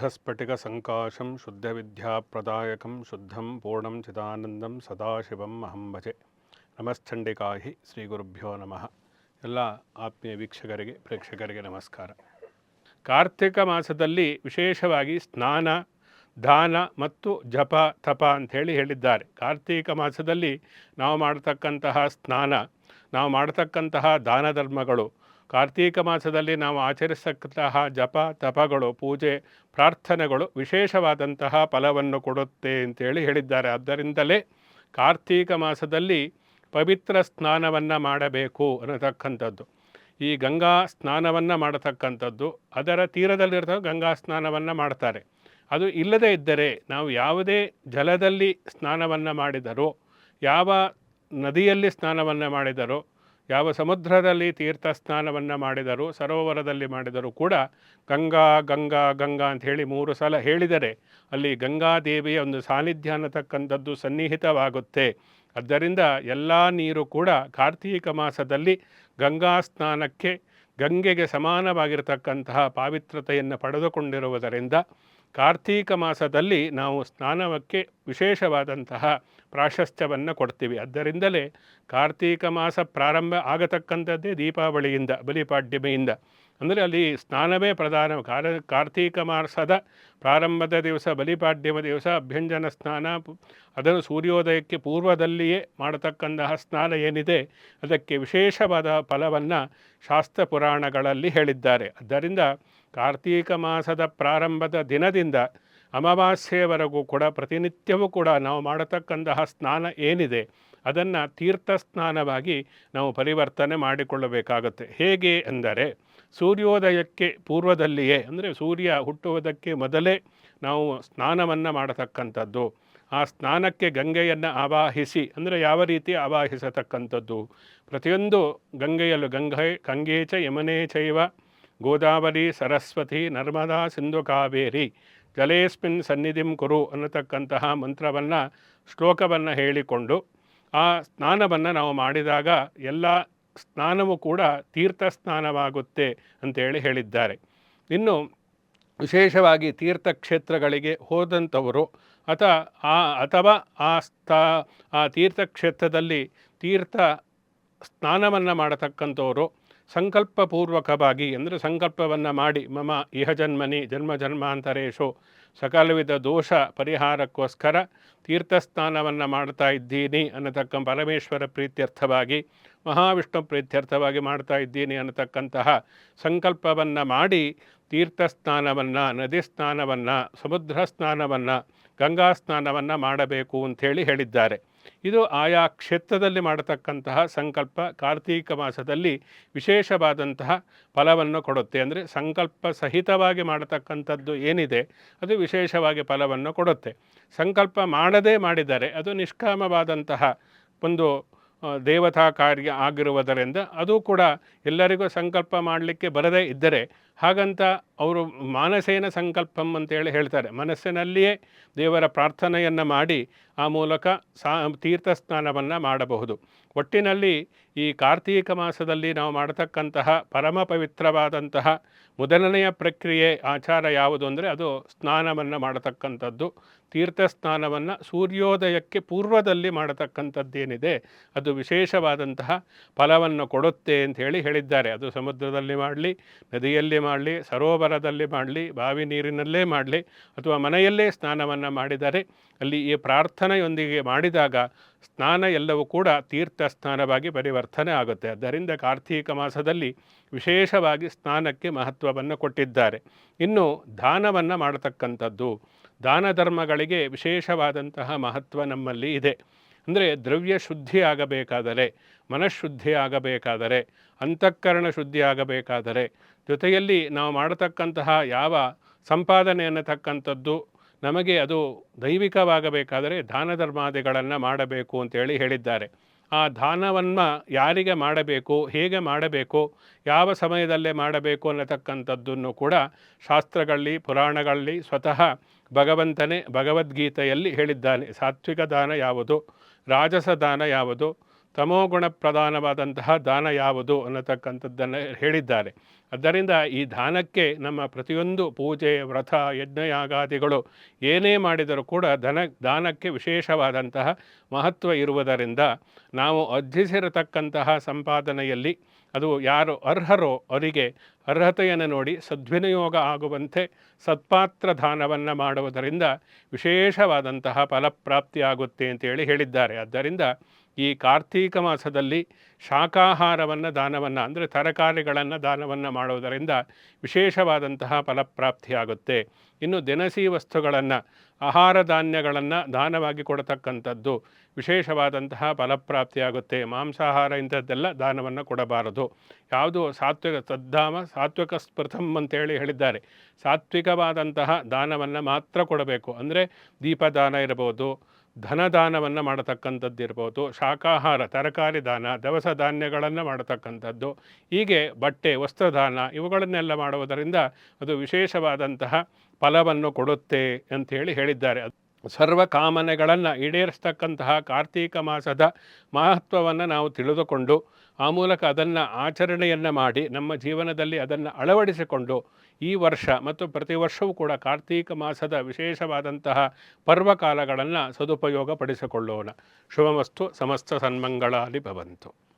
ಬೃಹಸ್ಫಟಿಕ ಸಂಕಾಶಂ ಶುದ್ಧವಿದ್ಯಾಪ್ರದಾಯಕಂ ಶುದ್ಧಂ ಪೂರ್ಣಂ ಚಿದಾನಂದಂ ಸದಾಶಿವಂ ಅಹಂ ಭಜೆ ನಮಶ್ಚಂಡಿಕಾಹಿ ಶ್ರೀ ಗುರುಭ್ಯೋ ನಮಃ ಎಲ್ಲ ಆತ್ಮೀಯ ವೀಕ್ಷಕರಿಗೆ, ಪ್ರೇಕ್ಷಕರಿಗೆ ನಮಸ್ಕಾರ. ಕಾರ್ತಿಕ ಮಾಸದಲ್ಲಿ ವಿಶೇಷವಾಗಿ ಸ್ನಾನ, ದಾನ ಮತ್ತು ಜಪ, ತಪ ಅಂತ ಹೇಳಿ ಹೇಳಿದ್ದಾರೆ. ಕಾರ್ತಿಕ ಮಾಸದಲ್ಲಿ ನಾವು ಮಾಡತಕ್ಕಂತಹ ಸ್ನಾನ, ನಾವು ಮಾಡತಕ್ಕಂತಹ ದಾನ ಧರ್ಮಗಳು ಕಾರ್ತೀಕ ಮಾಸದಲ್ಲಿ ನಾವು ಆಚರಿಸತಕ್ಕಂತಹ ಜಪ, ತಪಗಳು, ಪೂಜೆ, ಪ್ರಾರ್ಥನೆಗಳು ವಿಶೇಷವಾದಂತಹ ಫಲವನ್ನು ಕೊಡುತ್ತೆ ಅಂತೇಳಿ ಹೇಳಿದ್ದಾರೆ. ಆದ್ದರಿಂದಲೇ ಕಾರ್ತೀಕ ಮಾಸದಲ್ಲಿ ಪವಿತ್ರ ಸ್ನಾನವನ್ನು ಮಾಡಬೇಕು ಅನ್ನತಕ್ಕಂಥದ್ದು. ಈ ಗಂಗಾ ಸ್ನಾನವನ್ನು ಮಾಡತಕ್ಕಂಥದ್ದು, ಅದರ ತೀರದಲ್ಲಿರೋ ಗಂಗಾ ಸ್ನಾನವನ್ನು ಮಾಡ್ತಾರೆ. ಅದು ಇಲ್ಲದೇ ಇದ್ದರೆ ನಾವು ಯಾವುದೇ ಜಲದಲ್ಲಿ ಸ್ನಾನವನ್ನು ಮಾಡಿದರೂ, ಯಾವ ನದಿಯಲ್ಲಿ ಸ್ನಾನವನ್ನು ಮಾಡಿದರೋ ಯಾವ ಸಮುದ್ರದಲ್ಲಿ ತೀರ್ಥ ಸ್ನಾನವನ್ನು ಮಾಡಿದರೂ, ಸರೋವರದಲ್ಲಿ ಮಾಡಿದರೂ ಕೂಡ ಗಂಗಾ ಗಂಗಾ ಗಂಗಾ ಅಂತ ಹೇಳಿ ಮೂರು ಸಲ ಹೇಳಿದರೆ ಅಲ್ಲಿ ಗಂಗಾದೇವಿಯ ಒಂದು ಸಾನ್ನಿಧ್ಯ ಅನ್ನತಕ್ಕಂಥದ್ದು ಸನ್ನಿಹಿತವಾಗುತ್ತೆ. ಆದ್ದರಿಂದ ಎಲ್ಲ ನೀರು ಕೂಡ ಕಾರ್ತೀಕ ಮಾಸದಲ್ಲಿ ಗಂಗಾ ಸ್ನಾನಕ್ಕೆ ಗಂಗೆಗೆ ಸಮಾನವಾಗಿರತಕ್ಕಂತಹ ಪಾವಿತ್ರತೆಯನ್ನು ಪಡೆದುಕೊಂಡಿರುವುದರಿಂದ ಕಾರ್ತೀಕ ಮಾಸದಲ್ಲಿ ನಾವು ಸ್ನಾನವಕ್ಕೆ ವಿಶೇಷವಾದಂತಹ ಪ್ರಾಶಸ್ತ್ಯವನ್ನು ಕೊಡ್ತೀವಿ. ಆದ್ದರಿಂದಲೇ ಕಾರ್ತೀಕ ಮಾಸ ಪ್ರಾರಂಭ ಆಗತಕ್ಕಂಥದ್ದೇ ದೀಪಾವಳಿಯಿಂದ ಬಲಿಪಾಡ್ಯಮೆಯಿಂದ. ಅಂದರೆ ಅಲ್ಲಿ ಸ್ನಾನವೇ ಪ್ರಧಾನ ಕಾರ ಕಾರ್ತೀಕ ಮಾಸದ ಪ್ರಾರಂಭದ ದಿವಸ, ಬಲಿಪಾಡ್ಯಮ ದಿವಸ, ಅಭ್ಯಂಜನ ಸ್ನಾನ, ಅದನ್ನು ಸೂರ್ಯೋದಯಕ್ಕೆ ಪೂರ್ವದಲ್ಲಿಯೇ ಮಾಡತಕ್ಕಂತಹ ಸ್ನಾನ ಏನಿದೆ, ಅದಕ್ಕೆ ವಿಶೇಷವಾದ ಫಲವನ್ನು ಶಾಸ್ತ್ರ ಪುರಾಣಗಳಲ್ಲಿ ಹೇಳಿದ್ದಾರೆ. ಆದ್ದರಿಂದ ಕಾರ್ತೀಕ ಮಾಸದ ಪ್ರಾರಂಭದ ದಿನದಿಂದ ಅಮಾವಾಸ್ಯೆಯವರೆಗೂ ಕೂಡ ಪ್ರತಿನಿತ್ಯವೂ ಕೂಡ ನಾವು ಮಾಡತಕ್ಕಂತಹ ಸ್ನಾನ ಏನಿದೆ ಅದನ್ನು ತೀರ್ಥ ಸ್ನಾನವಾಗಿ ನಾವು ಪರಿವರ್ತನೆ ಮಾಡಿಕೊಳ್ಳಬೇಕಾಗುತ್ತೆ. ಹೇಗೆ ಅಂದರೆ, ಸೂರ್ಯೋದಯಕ್ಕೆ ಪೂರ್ವದಲ್ಲಿಯೇ, ಅಂದರೆ ಸೂರ್ಯ ಹುಟ್ಟುವುದಕ್ಕೆ ಮೊದಲೇ ನಾವು ಸ್ನಾನವನ್ನು ಮಾಡತಕ್ಕಂಥದ್ದು. ಆ ಸ್ನಾನಕ್ಕೆ ಗಂಗೆಯನ್ನು ಆವಾಹಿಸಿ, ಅಂದರೆ ಯಾವ ರೀತಿ ಆವಾಹಿಸತಕ್ಕಂಥದ್ದು? ಪ್ರತಿಯೊಂದು ಗಂಗೆಯಲ್ಲೂ ಗಂಗೆ, ಗಂಗೇಚ ಯಮನೇ ಚೈವ, ಗೋದಾವರಿ, ಸರಸ್ವತಿ, ನರ್ಮದಾ ಸಿಂಧು ಕಾವೇರಿ, ಜಲೇಸ್ಮಿನ್ ಸನ್ನಿಧಿಂ ಕುರು ಅನ್ನತಕ್ಕಂತಹ ಮಂತ್ರವನ್ನು, ಶ್ಲೋಕವನ್ನು ಹೇಳಿಕೊಂಡು ಆ ಸ್ನಾನವನ್ನು ನಾವು ಮಾಡಿದಾಗ ಎಲ್ಲ ಸ್ನಾನವೂ ಕೂಡ ತೀರ್ಥ ಸ್ನಾನವಾಗುತ್ತೆ ಅಂತೇಳಿ ಹೇಳಿದ್ದಾರೆ. ಇನ್ನು ವಿಶೇಷವಾಗಿ ತೀರ್ಥಕ್ಷೇತ್ರಗಳಿಗೆ ಹೋದಂಥವರು ಅಥವಾ ಆ ಅಥವಾ ಆ ಸ್ಥಾ ಆ ತೀರ್ಥಕ್ಷೇತ್ರದಲ್ಲಿ ತೀರ್ಥ ಸ್ನಾನವನ್ನು ಮಾಡತಕ್ಕಂಥವರು ಸಂಕಲ್ಪಪೂರ್ವಕವಾಗಿ ಅಂದರೆ ಸಂಕಲ್ಪವನ್ನು ಮಾಡಿ ಮಮ ಇಹ ಜನ್ಮನಿ ಜನ್ಮ ಜನ್ಮಾಂತರೇಶು ಸಕಲವಿಧ ದೋಷ ಪರಿಹಾರಕ್ಕೋಸ್ಕರ ತೀರ್ಥಸ್ನಾನವನ್ನು ಮಾಡ್ತಾ ಇದ್ದೀನಿ ಅನ್ನತಕ್ಕ ಪರಮೇಶ್ವರ ಪ್ರೀತ್ಯರ್ಥವಾಗಿ, ಮಹಾವಿಷ್ಣು ಪ್ರೀತ್ಯರ್ಥವಾಗಿ ಮಾಡ್ತಾ ಇದ್ದೀನಿ ಅನ್ನತಕ್ಕಂತಹ ಸಂಕಲ್ಪವನ್ನು ಮಾಡಿ ತೀರ್ಥಸ್ನಾನವನ್ನು ನದಿ ಸ್ನಾನವನ್ನು, ಸಮುದ್ರ ಸ್ನಾನವನ್ನು, ಗಂಗಾ ಸ್ನಾನವನ್ನು ಮಾಡಬೇಕು ಅಂಥೇಳಿ ಹೇಳಿದ್ದಾರೆ. ಇದು ಆಯಾ ಕ್ಷೇತ್ರದಲ್ಲಿ ಮಾಡತಕ್ಕಂತಹ ಸಂಕಲ್ಪ ಕಾರ್ತೀಕ ಮಾಸದಲ್ಲಿ ವಿಶೇಷವಾದಂತಹ ಫಲವನ್ನು ಕೊಡುತ್ತೆ. ಅಂದರೆ ಸಂಕಲ್ಪ ಸಹಿತವಾಗಿ ಮಾಡತಕ್ಕಂಥದ್ದು ಏನಿದೆ, ಅದು ವಿಶೇಷವಾಗಿ ಫಲವನ್ನು ಕೊಡುತ್ತೆ. ಸಂಕಲ್ಪ ಮಾಡದೇ ಮಾಡಿದರೆ ಅದು ನಿಷ್ಕಾಮವಾದಂತಹ ಒಂದು ದೇವತಾ ಕಾರ್ಯ ಆಗಿರುವುದರಿಂದ ಅದು ಕೂಡ ಎಲ್ಲರಿಗೂ ಸಂಕಲ್ಪ ಮಾಡಲಿಕ್ಕೆ ಬರದೇ ಇದ್ದರೆ ಹಾಗಂತ ಅವರು ಮಾನಸೇನ ಸಂಕಲ್ಪಂ ಅಂತೇಳಿ ಹೇಳ್ತಾರೆ. ಮನಸ್ಸಿನಲ್ಲಿಯೇ ದೇವರ ಪ್ರಾರ್ಥನೆಯನ್ನು ಮಾಡಿ ಆ ಮೂಲಕ ಸಾ ತೀರ್ಥಸ್ನಾನವನ್ನು ಮಾಡಬಹುದು. ಒಟ್ಟಿನಲ್ಲಿ ಈ ಕಾರ್ತೀಕ ಮಾಸದಲ್ಲಿ ನಾವು ಮಾಡತಕ್ಕಂತಹ ಪರಮ ಪವಿತ್ರವಾದಂತಹ ಮೊದಲನೆಯ ಪ್ರಕ್ರಿಯೆ ಆಚಾರ ಯಾವುದು ಅಂದರೆ ಅದು ಸ್ನಾನವನ್ನು ಮಾಡತಕ್ಕಂಥದ್ದು. ತೀರ್ಥ ಸ್ನಾನವನ್ನು ಸೂರ್ಯೋದಯಕ್ಕೆ ಪೂರ್ವದಲ್ಲಿ ಮಾಡತಕ್ಕಂಥದ್ದೇನಿದೆ ಅದು ವಿಶೇಷವಾದಂತಹ ಫಲವನ್ನು ಕೊಡುತ್ತೆ ಅಂತ ಹೇಳಿ ಹೇಳಿದ್ದಾರೆ. ಅದು ಸಮುದ್ರದಲ್ಲಿ ಮಾಡಲಿ, ನದಿಯಲ್ಲಿ ಮಾಡಲಿ, ಸರೋವರದಲ್ಲಿ ಮಾಡಲಿ, ಬಾವಿ ನೀರಿನಲ್ಲೇ ಮಾಡಲಿ ಅಥವಾ ಮನೆಯಲ್ಲೇ ಸ್ನಾನವನ್ನು ಮಾಡಿದರೆ ಅಲ್ಲಿ ಈ ಪ್ರಾರ್ಥನೆಯೊಂದಿಗೆ ಮಾಡಿದಾಗ ಸ್ನಾನ ಎಲ್ಲವೂ ಕೂಡ ತೀರ್ಥ ಸ್ನಾನವಾಗಿ ಪರಿವರ್ತನೆ ಆಗುತ್ತೆ. ಆದ್ದರಿಂದ ಕಾರ್ತೀಕ ಮಾಸದಲ್ಲಿ ವಿಶೇಷವಾಗಿ ಸ್ನಾನಕ್ಕೆ ಮಹತ್ವವನ್ನು ಕೊಟ್ಟಿದ್ದಾರೆ. ಇನ್ನು ದಾನವನ್ನು ಮಾಡತಕ್ಕಂಥದ್ದು, ದಾನ ಧರ್ಮಗಳಿಗೆ ವಿಶೇಷವಾದಂತಹ ಮಹತ್ವ ನಮ್ಮಲ್ಲಿ ಇದೆ. ಅಂದರೆ ದ್ರವ್ಯ ಶುದ್ಧಿ ಆಗಬೇಕಾದರೆ, ಮನಃಶುದ್ಧಿ ಆಗಬೇಕಾದರೆ, ಅಂತಃಕರಣ ಶುದ್ಧಿ ಆಗಬೇಕಾದರೆ, ಜೊತೆಯಲ್ಲಿ ನಾವು ಮಾಡತಕ್ಕಂತಹ ಯಾವ ಸಂಪಾದನೆ ಅನ್ನತಕ್ಕಂಥದ್ದು ನಮಗೆ ಅದು ದೈವಿಕವಾಗಬೇಕಾದರೆ ದಾನ ಧರ್ಮಾದಿಗಳನ್ನು ಮಾಡಬೇಕು ಅಂತೇಳಿ ಹೇಳಿದ್ದಾರೆ. ಆ ದಾನವನ್ನು ಯಾರಿಗೆ ಮಾಡಬೇಕು, ಹೇಗೆ ಮಾಡಬೇಕು, ಯಾವ ಸಮಯದಲ್ಲೇ ಮಾಡಬೇಕು ಅನ್ನತಕ್ಕಂಥದ್ದನ್ನು ಕೂಡ ಶಾಸ್ತ್ರಗಳಲ್ಲಿ, ಪುರಾಣಗಳಲ್ಲಿ ಸ್ವತಃ ಭಗವಂತನೇ ಭಗವದ್ಗೀತೆಯಲ್ಲಿ ಹೇಳಿದ್ದಾನೆ. ಸಾತ್ವಿಕ ದಾನ ಯಾವುದು? ರಾಜಸ ದಾನ ಯಾವುದು? ತಮೋಗುಣ ಪ್ರಧಾನವಾದಂತಹ ದಾನ ಯಾವುದು ಅನ್ನತಕ್ಕಂಥದ್ದನ್ನು ಹೇಳಿದ್ದಾರೆ. ಆದ್ದರಿಂದ ಈ ದಾನಕ್ಕೆ ನಮ್ಮ ಪ್ರತಿಯೊಂದು ಪೂಜೆ, ವ್ರತ, ಯಜ್ಞಯಾಗಾದಿಗಳು ಏನೇ ಮಾಡಿದರೂ ಕೂಡ ಧನ, ದಾನಕ್ಕೆ ವಿಶೇಷವಾದಂತಹ ಮಹತ್ವ ಇರುವುದರಿಂದ ನಾವು ಅರ್ಜಿಸಿರತಕ್ಕಂತಹ ಸಂಪಾದನೆಯಲ್ಲಿ ಅದು ಯಾರು ಅರ್ಹರೋ ಅವರಿಗೆ ಅರ್ಹತೆಯನ್ನು ನೋಡಿ ಸದ್ವಿನಿಯೋಗ ಆಗುವಂತೆ ಸತ್ಪಾತ್ರ ದಾನವನ್ನು ಮಾಡುವುದರಿಂದ ವಿಶೇಷವಾದಂತಹ ಫಲಪ್ರಾಪ್ತಿಯಾಗುತ್ತೆ ಅಂತೇಳಿ ಹೇಳಿದ್ದಾರೆ. ಆದ್ದರಿಂದ ಈ ಕಾರ್ತೀಕ ಮಾಸದಲ್ಲಿ ಶಾಖಾಹಾರವನ್ನು, ದಾನವನ್ನು, ಅಂದರೆ ತರಕಾರಿಗಳನ್ನು, ದಾನವನ್ನು ಮಾಡುವುದರಿಂದ ವಿಶೇಷವಾದಂತಹ ಫಲಪ್ರಾಪ್ತಿಯಾಗುತ್ತೆ. ಇನ್ನು ದಿನಸಿ ವಸ್ತುಗಳನ್ನು, ಆಹಾರ ಧಾನ್ಯಗಳನ್ನು ದಾನವಾಗಿ ಕೊಡತಕ್ಕಂಥದ್ದು ವಿಶೇಷವಾದಂತಹ ಫಲಪ್ರಾಪ್ತಿಯಾಗುತ್ತೆ. ಮಾಂಸಾಹಾರ ಇಂಥದ್ದೆಲ್ಲ ದಾನವನ್ನು ಕೊಡಬಾರದು. ಯಾವುದು ಸಾತ್ವಿಕ ಸದ್ಧಾಮ, ಸಾತ್ವಿಕ ಸ್ಪೃಥಂ ಅಂತೇಳಿ ಹೇಳಿದ್ದಾರೆ. ಸಾತ್ವಿಕವಾದಂತಹ ದಾನವನ್ನು ಮಾತ್ರ ಕೊಡಬೇಕು. ಅಂದರೆ ದೀಪದಾನ ಇರಬಹುದು ಧನದಾನವನ್ನು ಮಾಡತಕ್ಕಂಥದ್ದು ಇರ್ಬೋದು, ಶಾಖಾಹಾರ, ತರಕಾರಿ ದಾನ, ದವಸ ಧಾನ್ಯಗಳನ್ನು ಮಾಡತಕ್ಕಂಥದ್ದು, ಹೀಗೆ ಬಟ್ಟೆ, ವಸ್ತ್ರದಾನ ಇವುಗಳನ್ನೆಲ್ಲ ಮಾಡುವುದರಿಂದ ಅದು ವಿಶೇಷವಾದಂತಹ ಫಲವನ್ನು ಕೊಡುತ್ತೆ ಅಂತ ಹೇಳಿ ಹೇಳಿದ್ದಾರೆ. ಸರ್ವ ಕಾಮನೆಗಳನ್ನು ಈಡೇರಿಸ್ತಕ್ಕಂತಹ ಕಾರ್ತೀಕ ಮಾಸದ ಮಹತ್ವವನ್ನು ನಾವು ತಿಳಿದುಕೊಂಡು, ಆ ಮೂಲಕ ಅದನ್ನು ಆಚರಣೆಯನ್ನು ಮಾಡಿ, ನಮ್ಮ ಜೀವನದಲ್ಲಿ ಅದನ್ನು ಅಳವಡಿಸಿಕೊಂಡು, ಈ ವರ್ಷ ಮತ್ತು ಪ್ರತಿ ವರ್ಷವೂ ಕೂಡ ಕಾರ್ತೀಕ ಮಾಸದ ವಿಶೇಷವಾದಂತಹ ಪರ್ವಕಾಲಗಳನ್ನು ಸದುಪಯೋಗಪಡಿಸಿಕೊಳ್ಳೋಣ. ಶುಭಮಸ್ತು, ಸಮಸ್ತ ಸನ್ಮಂಗಳಾಲಿ ಭವಂತು.